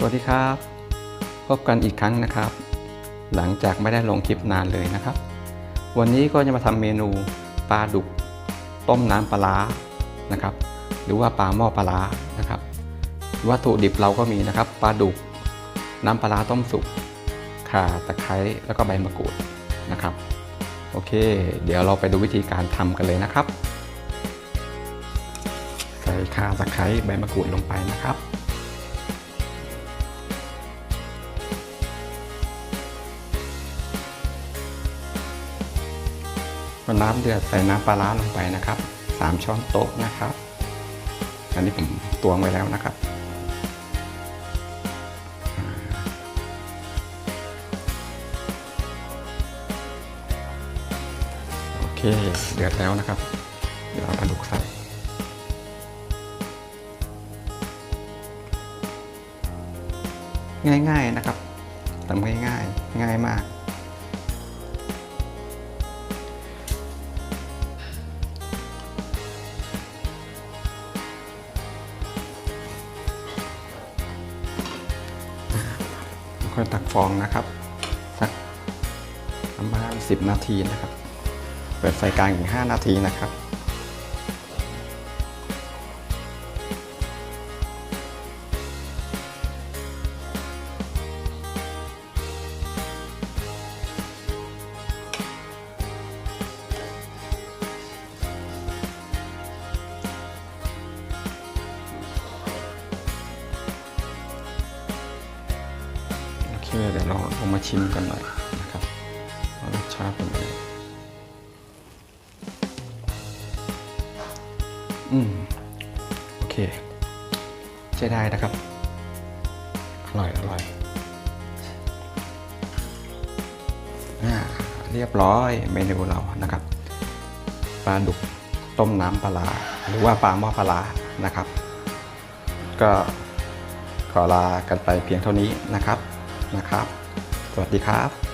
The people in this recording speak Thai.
สวัสดีครับ พบกันอีกครั้งนะครับ หลังจากไม่ได้ลงคลิปนานเลยนะครับ วันนี้ก็จะมาทำเมนูปลาดุก ต้มน้ำปลาร้านะครับ หรือว่าปลาหม้อปลาร้านะครับ วัตถุดิบเราก็มีนะครับปลาดุก น้ำปลาร้าต้มสุกข่าตะไคร้แล้วก็ใบมะกรูดนะครับ โอเค เดี๋ยวเราไปดูวิธีการทำกันเลยนะครับ ใส่ข่าตะไคร้ใบมะกรูดลงไปนะครับ พอน้ำเดือดใส่น้ำปลาร้าลงไปนะครับ3ช้อนโต๊ะนะครับ อันนี้ผมตวงไว้แล้วนะครับ โอเค เดือดแล้วนะครับ เดี๋ยวเอาปลาดุกใส่ง่ายๆนะครับทำง่ายๆ ง่ายมาก ค่อยตักฟองนะครับ สักประมาณ 10 นาทีนะครับ เปิดไฟกลางอีก5นาทีนะครับ คเดี๋ยวเราลองมาชิมกันหน่อยนะครับรสชาติเป็นยังไงอืม โอเค ใช้ได้นะครับ อร่อย อร่อยอ่าเรียบร้อยเมนูเรานะครับ ปลาดุกต้มน้ำปลา หรือว่าปลาหม้อปลานะครับ ก็ขอลากันไปเพียงเท่านี้นะครับ นะครับ สวัสดีครับ